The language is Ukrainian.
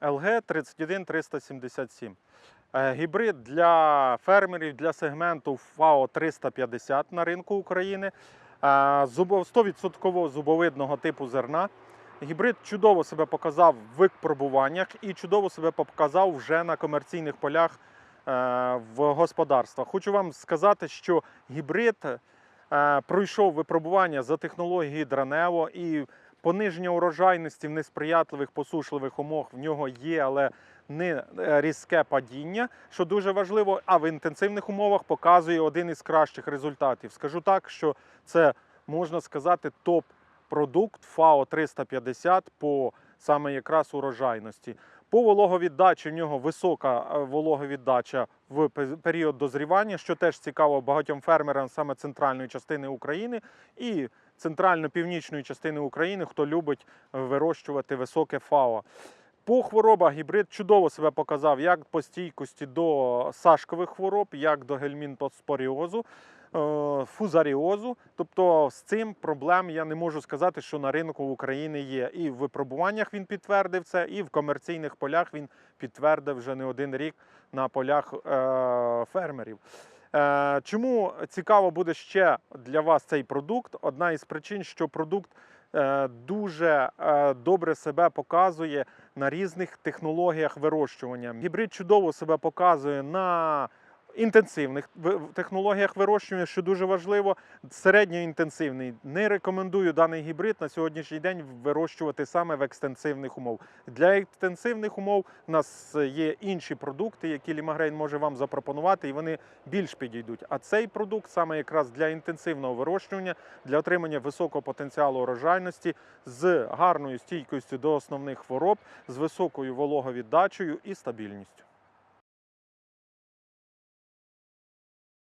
LG 31377. Е, Гібрид для фермерів для сегменту FAO 350 на ринку України. Е, 100% зубовидного типу зерна. Гібрид чудово себе показав в випробуваннях і чудово себе показав вже на комерційних полях е, в господарствах. Хочу вам сказати, що гібрид е, пройшов випробування за технологією Дранево і пониження урожайності в несприятливих посушливих умовах в нього є, але не е, різке падіння, що дуже важливо. А в інтенсивних умовах показує один із кращих результатів. Скажу так, що це можна сказати топ продукт ФАО 350 по саме якраз урожайності. По вологовіддачі в нього висока е, вологовіддача в період дозрівання, що теж цікаво багатьом фермерам саме центральної частини України і центрально-північної частини України, хто любить е, вирощувати високе ФАО. По хворобах гібрид чудово себе показав як по стійкості до сашкових хвороб, як до гельмінтоспоріозу, е, фузаріозу. Тобто з цим проблем я не можу сказати, що на ринку в Україні є. І в випробуваннях він підтвердив це, і в комерційних полях він підтвердив вже не один рік на полях е, фермерів. Е, Чому цікаво буде ще для вас цей продукт? Одна із причин, що продукт е, дуже е, добре себе показує на різних технологіях вирощування. Гібрид чудово себе показує на інтенсивних технологіях вирощування, що дуже важливо. Середньоінтенсивний. Не рекомендую даний гібрид на сьогоднішній день вирощувати саме в екстенсивних умов. Для екстенсивних умов у нас є інші продукти, які Лімагрейн може вам запропонувати, і вони більш підійдуть. А цей продукт саме якраз для інтенсивного вирощування, для отримання високого потенціалу урожайності з гарною стійкістю до основних хвороб, з високою вологовіддачею і стабільністю.